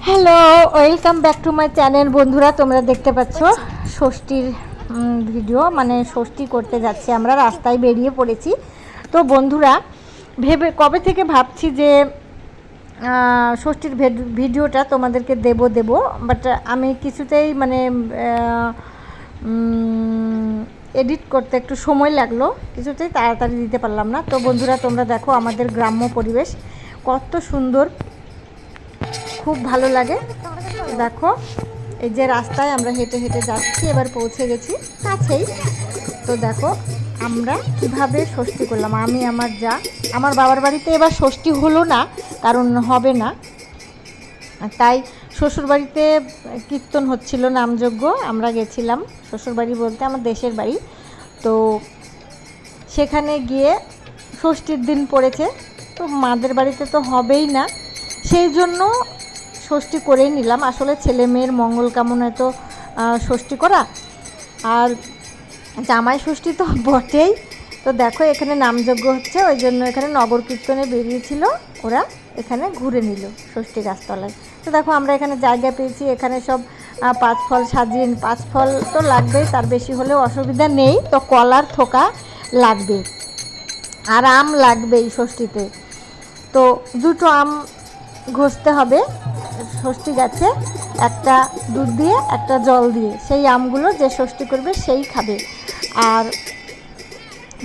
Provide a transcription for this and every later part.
Hello welcome back to my channel বন্ধুরা, তোমরা দেখতে পাচ্ছ ষষ্ঠীর ভিডিও মানে ষষ্ঠী করতে যাচ্ছি আমরা, রাস্তায় বেরিয়ে পড়েছি। তো বন্ধুরা, ভেবে, কবে থেকে ভাবছি যে ষষ্ঠীর ভেড- ভিডিওটা তোমাদেরকে দেব দেব বাট আমি কিছুতেই মানে এডিট করতে একটু সময় লাগল, কিছুতেই তাড়াতাড়ি দিতে পারলাম না। তো বন্ধুরা, তোমরা দেখো আমাদের গ্রাম্য পরিবেশ, কত সুন্দর খুব ভালো লাগে। দেখো, এই যে রাস্তায় আমরা হেঁটে হেঁটে যাচ্ছি, এবার পৌঁছে গেছি কাছেই। তো দেখো, আমরা কীভাবে ষষ্ঠী করলাম। আমি, আমার যা, আমার বাবার বাড়িতে এবার ষষ্ঠী হলো না, কারণ হবে না। তাই শ্বশুরবাড়িতে কীর্তন হচ্ছিল নামযজ্ঞ, আমরা গেছিলাম শ্বশুরবাড়ি বলতে আমার দেশের বাড়ি। তো সেখানে গিয়ে ষষ্ঠীর দিন পড়েছে, তো মাদের বাড়িতে তো হবেই না। সেই জন্য ষষ্ঠী করেই নিলাম। আসলে ছেলে মেয়ের মঙ্গল কামনায় তো ষষ্ঠী করা। আর জামাই ষষ্ঠী তো বটেই। তো দেখো, এখানে নামযজ্ঞ হচ্ছে। ওই জন্য এখানে নগর কীর্তনে বেরিয়েছিল ওরা। এখানে ঘুরে নিল ষষ্ঠী গাছতলায়। তো দেখো, আমরা এখানে জায়গা পেয়েছি। এখানে সব পাঁচ ফল সাজিয়ে পাঁচ ফল তো লাগবেই, তার বেশি হলেও অসুবিধা নেই। তো কলার থোকা লাগবে। আর আম লাগবেই ষষ্ঠীতে। তো দুটো আম ঘষতে হবে। ষষ্ঠী গাছে, একটা দুধ দিয়ে, একটা জল দিয়ে। সেই আমগুলো যে ষষ্ঠী করবে সেই খাবে। আর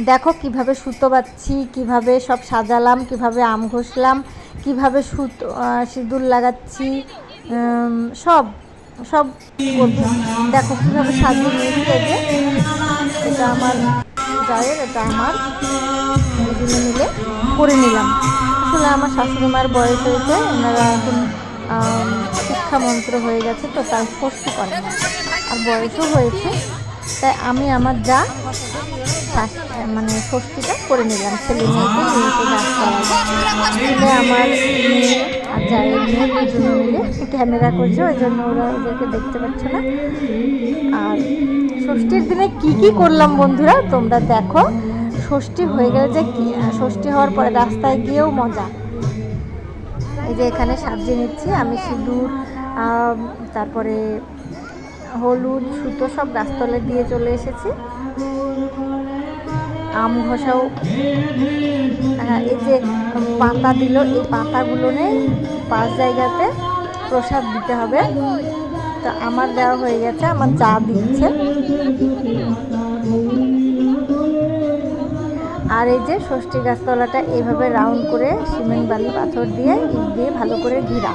দেখো কীভাবে সুতো বাচ্ছি কীভাবে সব সাজালাম, কীভাবে আম ঘষলাম, কীভাবে সুতো সিঁদুর লাগাচ্ছি সব সব দেখো কীভাবে সাজিয়ে নিয়েছি এই এটা আমার জায়ের, এটা আমার। মিলে করে নিলাম। আসলে আমার শাশুড়ি মায়ের বয়স হয়েছে, ওনারা এখন শিক্ষামন্ত্র হয়ে গেছে, তো তাই ষষ্ঠী করে না আর বয়সও হয়েছে, তাই আমি আমার যা মানে ষষ্ঠীটা করে নিলাম। ছেলে মেয়েকে আমার মেয়ে আর জায়ের মেয়ে দুজনে মিলে ক্যামেরা করছে, ওই জন্য ওরা ওদেরকে দেখতে পাচ্ছ না। আর ষষ্ঠীর দিনে কি কি করলাম বন্ধুরা, তোমরা দেখো। ষষ্ঠী হয়ে গেলে যে কি, ষষ্ঠী হওয়ার পরে রাস্তায় গিয়েও মজা। এই যে এখানে সাজিয়ে নিচ্ছি, আমি সিঁদুর তারপরে হলুদ, সুতো সব গাছতলে দিয়ে চলে এসেছি। আম ঘষাও হ্যাঁ এই যে পাতা দিল, এই পাতাগুলো নেই, পাঁচ জায়গাতে প্রসাদ দিতে হবে। তো আমার দেওয়া হয়ে গেছে, আমার চা দিচ্ছে। আর এই যে ষষ্ঠী গাছতলাটা এইভাবে রাউন্ড করে সিমেন্ট, বালি, পাথর দিয়ে ইট দিয়ে ভালো করে ঘিরা।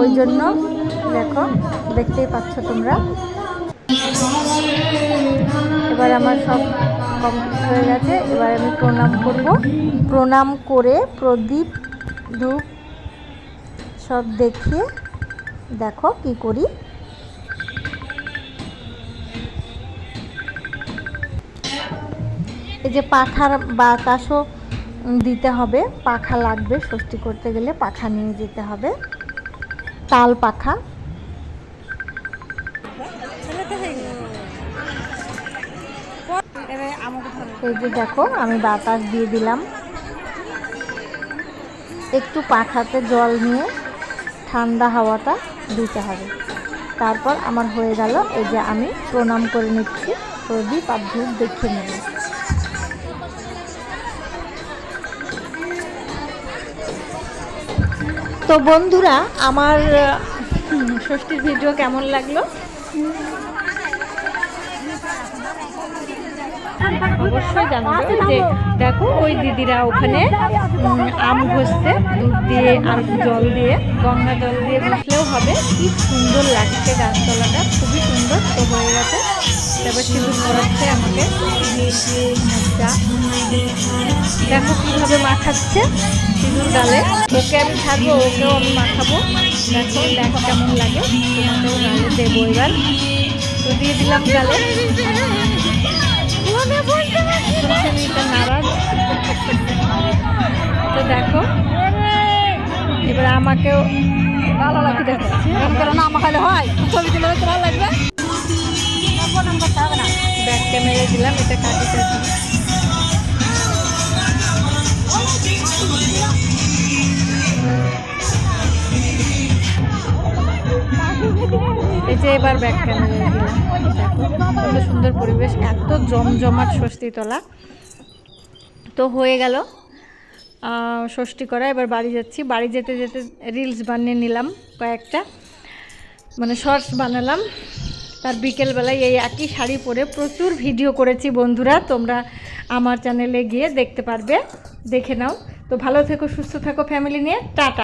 ওই জন্য দেখো, দেখতেই পাচ্ছ তোমরা। এবার আমার সব কমপ্লিট হয়ে গেছে। এবার আমি প্রণাম করব। প্রণাম করে প্রদীপ, ধূপ সব দেখিয়ে দেখো কি করি। এই যে পাখার বাতাসও দিতে হবে, পাখা লাগবে ষষ্ঠী করতে গেলে পাখা নিয়ে যেতে হবে। তাল পাখা। এই যে দেখো, আমি বাতাস দিয়ে দিলাম। একটু পাখাতে জল নিয়ে ঠান্ডা হাওয়াটা দিতে হবে। তারপর আমার হয়ে গেল, এই যে আমি প্রণাম করে নিচ্ছি। প্রদীপ আর ধূপ দেখে নেব তো বন্ধুরা, আমার ষষ্ঠীর ভিডিও কেমন লাগল? অবশ্যই জানাবে যে, দেখো, ওই দিদিরা ওখানে আম ঘষতে দুধ দিয়ে আর জল দিয়ে, গঙ্গা জল দিয়ে ঘষলেও হবে। কি সুন্দর লাগছে গাছতলাটা, খুবই তো হয়ে গেছে। তারপর সিঁদুর পড়াচ্ছে আমাকে। যা দেখো কীভাবে মাখাচ্ছে সিঁদুর গালে ওকে আমি থাকব ওকেও আমি মাখাবো। দেখো দেখো কেমন লাগে। তোমাকেও গালে দেবো এবার। তো দিয়ে দিলাম গালে তো দেখো। এবার আমাকেও ভালো লাগে দেখাচ্ছে না আমাকে হয়। ছবি তুলে হাতটা মেরে দিলাম, এটা কাটি কাটি এই এবার ব্যাক ক্যামেরা দিলাম সুন্দর পরিবেশ, এত জমজমাট স্বস্তি তোলা। তো হয়ে গেল ষষ্ঠী করা। এবার বাড়ি যাচ্ছি। বাড়ি যেতে যেতে রিলস বানিয়ে নিলাম কয়েকটা। মানে শর্টস বানালাম। তার বিকেলবেলায় এই একই শাড়ি পরে প্রচুর ভিডিও করেছি বন্ধুরা, তোমরা আমার চ্যানেলে গিয়ে দেখতে পারবে, দেখে নাও। তো ভালো থেকো, সুস্থ থাকো ফ্যামিলি নিয়ে, টাটা।